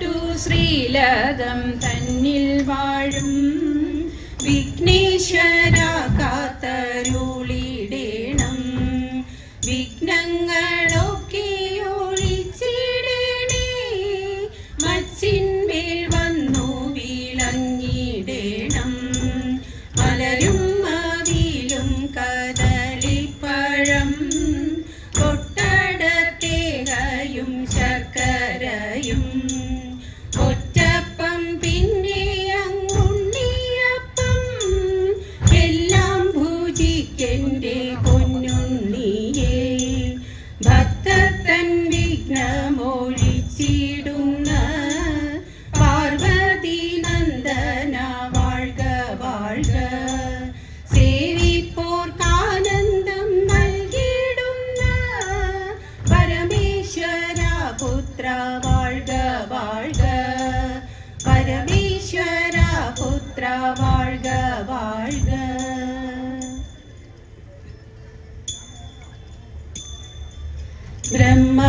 കേട്ടു ശ്രീലതം തന്നിൽ വാഴും. വിഘ്നേശ്വര കാത്തരുളിടേണം. വിഘ്നങ്ങളൊക്കെ ഒഴിച്ചിടണേ. മച്ചിന്മേൽ വന്നു വിളങ്ങിടേണം. പലരും வாழ்க வாழ்க. பிரம்ம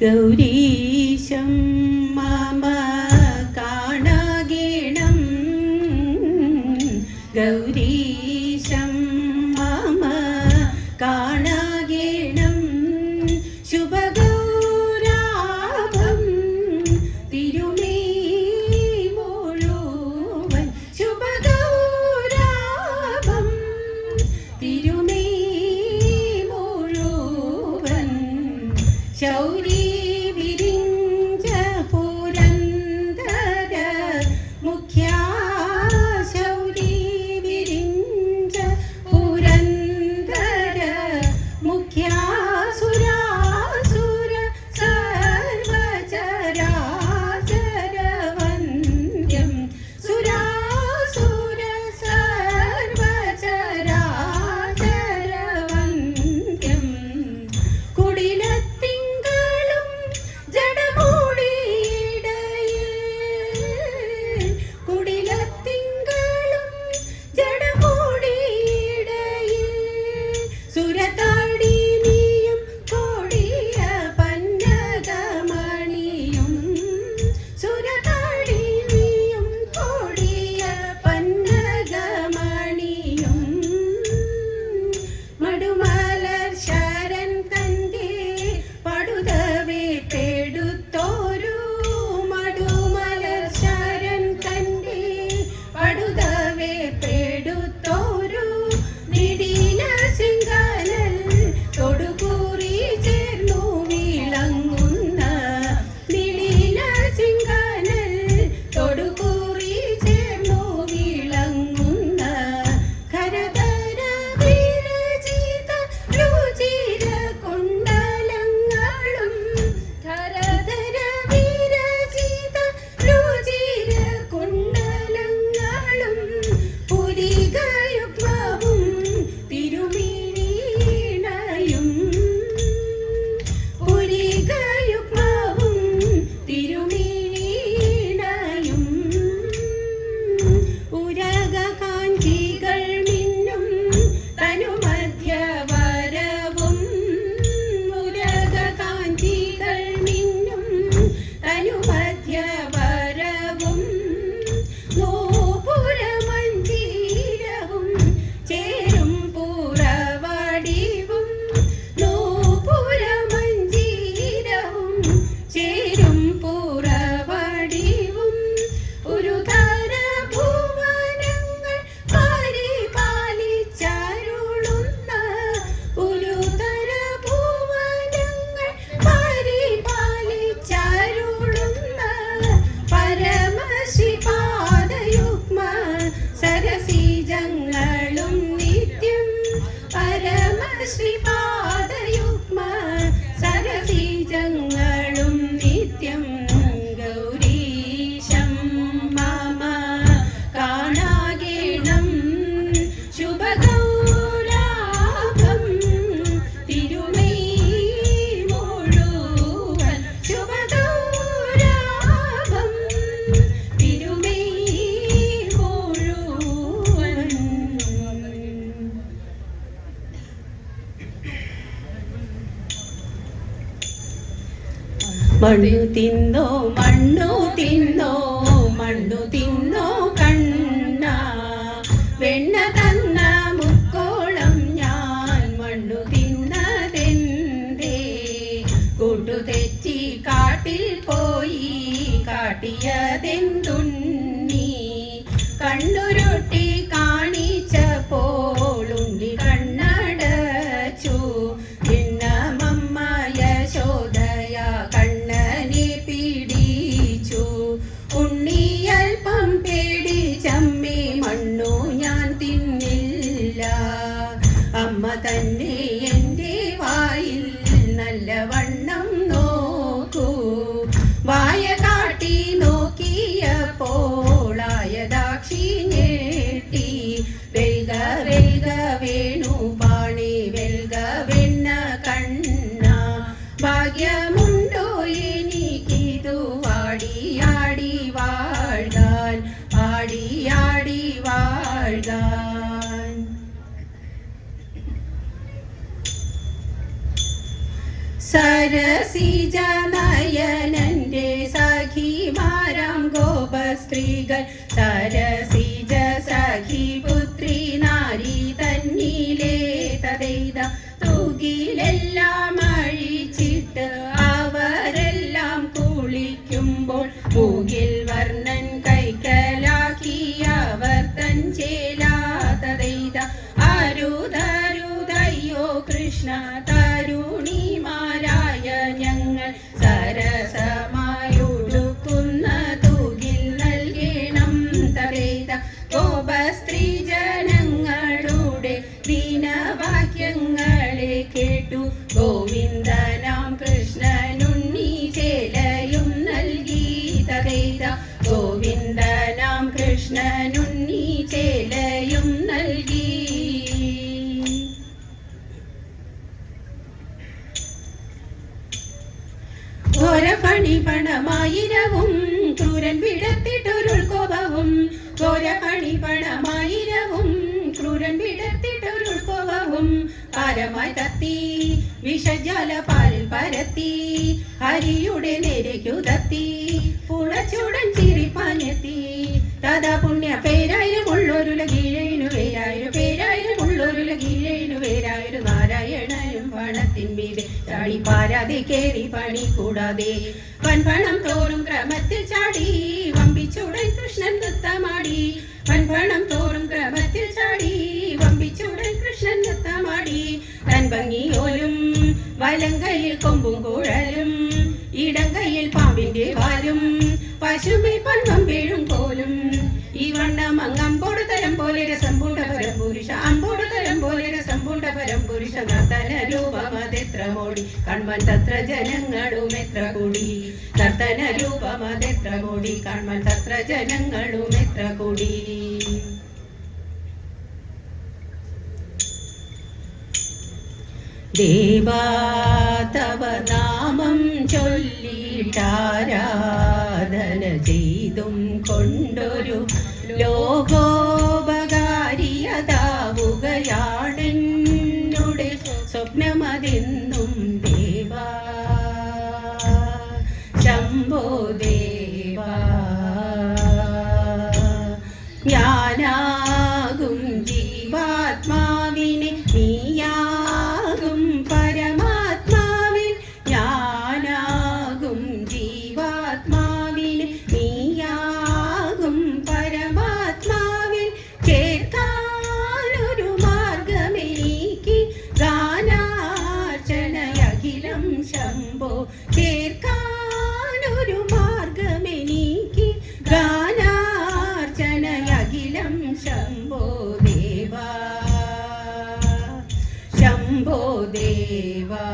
ഗൗരീശം മമ കാണാകേണം ഗൗരീശം മമ കാ పాడు മണ്ണു തിന്നോ മണ്ണു തിന്നോ. ആടിയാടി വാഴ്കാൻ സരസിജനയനന്റെ സഖിമാരാം ഗോപസ്ത്രീകൾ സരസിജ ഘോരപണി പണമായിരവും ക്രൂരൻ വിടത്തിട്ടൊരുൾ കോപവും. ഘോരപണി പണമായിരവും ക്രൂരൻ വിടത്തിട്ടൊരുൾ കോപവും. പാരമായി തത്തി വിഷജാല പാലിൽ പരത്തി ഹരിയുടെ നേരേക്കു തത്തി. പുളച്ചുടൻ ചിരിപ്പാനെത്തി തഥാ പുണ്യ പേരായിരം കേറി പണി കൂടാതെ പൺപണം തോറും ക്രമത്തിൽ ചാടി വമ്പിച്ചുടൻ കൃഷ്ണൻ നൃത്തമാടി. പൺപണം തോറും ക്രമത്തിൽ ചാടി വമ്പിച്ചുടൻ കൃഷ്ണൻ നൃത്തമാടി. തൻ ഭംഗിയോലും വലങ്കയിൽ കൊമ്പും കുഴലും ഇടങ്കയിൽ പാമ്പിന്റെ വാലും പശുമേ പൺവം വീഴും പോലും ഈ വണ്ണം അങ്ങം തരം പോലെ രസം പൂണ്ടപരം പുരുഷ പൂണ്ടപരം പുരുഷ നർത്തന രൂപമതെത്ര മോടി കൺമൻ തത്ര ജനങ്ങളും എത്ര കൂടി? നർത്തന രൂപമതെത്ര മോടി കൺമൻ തത്ര ജനങ്ങളും എത്ര കൂടി? ദേവാ തവ നാമം ചൊല്ലിട്ടാരാധന ചെയ്തും കൊണ്ടൊരു ലോകോപകാരിയതാവുകയാണെന്നുടെ ശൈലം ശംഭോ ദേവാ. ശംഭോ ദേവാ.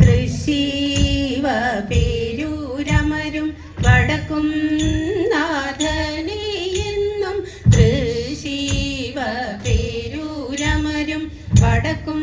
തൃശീവ പേരൂരമരും വടക്കും നാഥനെ എന്നും തൃശീവ പേരൂരമരും വടക്കും